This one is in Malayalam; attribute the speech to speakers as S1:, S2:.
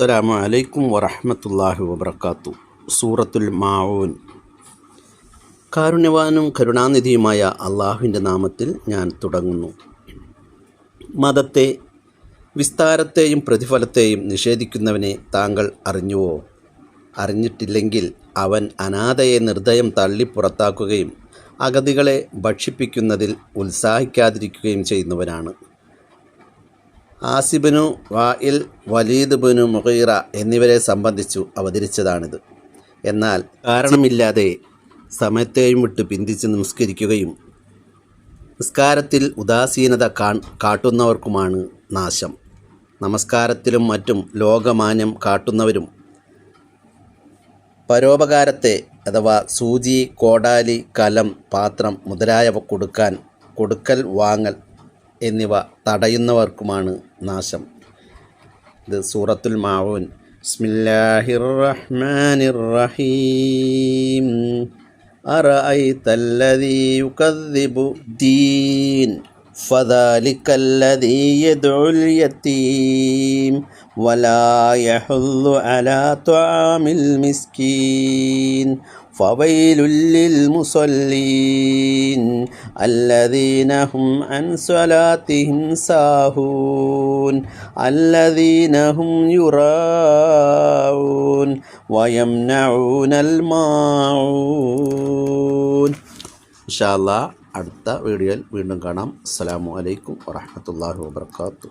S1: അസ്സലാമു അലൈക്കും വറഹ്മത്തുള്ളാഹി വബർക്കാത്തു സൂറത്തുൽ മാവൂൻ കാരുണ്യവാനും കരുണാനിധിയുമായ അള്ളാഹുവിന്റെ നാമത്തിൽ ഞാൻ തുടങ്ങുന്നു. മതത്തെ വിസ്താരത്തെയും പ്രതിഫലത്തെയും നിഷേധിക്കുന്നവനെ താങ്കൾ അറിഞ്ഞുവോ? അറിഞ്ഞിട്ടില്ലെങ്കിൽ അവൻ അനാഥയെ നിർദ്ദയം തള്ളി പുറത്താക്കുകയും അഗതികളെ ഭക്ഷിപ്പിക്കുന്നതിൽ ഉത്സാഹിക്കാതിരിക്കുകയും ചെയ്യുന്നവനാണ്. ആസിബിനു വായിൽ വലീദ് ബിനു മുഹീറ എന്നിവരെ സംബന്ധിച്ചു അവതരിച്ചതാണിത്. എന്നാൽ കാരണമില്ലാതെ സമയത്തെയും വിട്ട് പിന്തിച്ച് നമസ്കരിക്കുകയും നിസ്കാരത്തിൽ ഉദാസീനത കാ കാട്ടുന്നവർക്കുമാണ് നാശം. നമസ്കാരത്തിലും മറ്റും ലോകമാന്യം കാട്ടുന്നവരും പരോപകാരത്തെ അഥവാ സൂചി കോടാലി കലം പാത്രം മുതലായവ കൊടുക്കാൻ കൊടുക്കൽ വാങ്ങൽ എന്നിവ തടയുന്നവർക്കുമാണ് നാശം ഇത് സൂറത്തുൽ മാവൂൻ ബിസ്മില്ലാഹിർ റഹ്മാനിർ റഹീം أرأيت الذي يكذب الدين فذلك الذي يدعو اليتيم ولا يحض على طعام المسكين فويل للمصلين الذين هم عن صلاتهم ساهون الذين هم يراءون ويمنعون الماعون ഇൻഷാ അല്ലാ അടുത്ത വീഡിയോയിൽ വീണ്ടും കാണാം അസ്സലാമു അലൈക്കും വറഹ്മത്തുള്ളാഹി വബർക്കാത്തു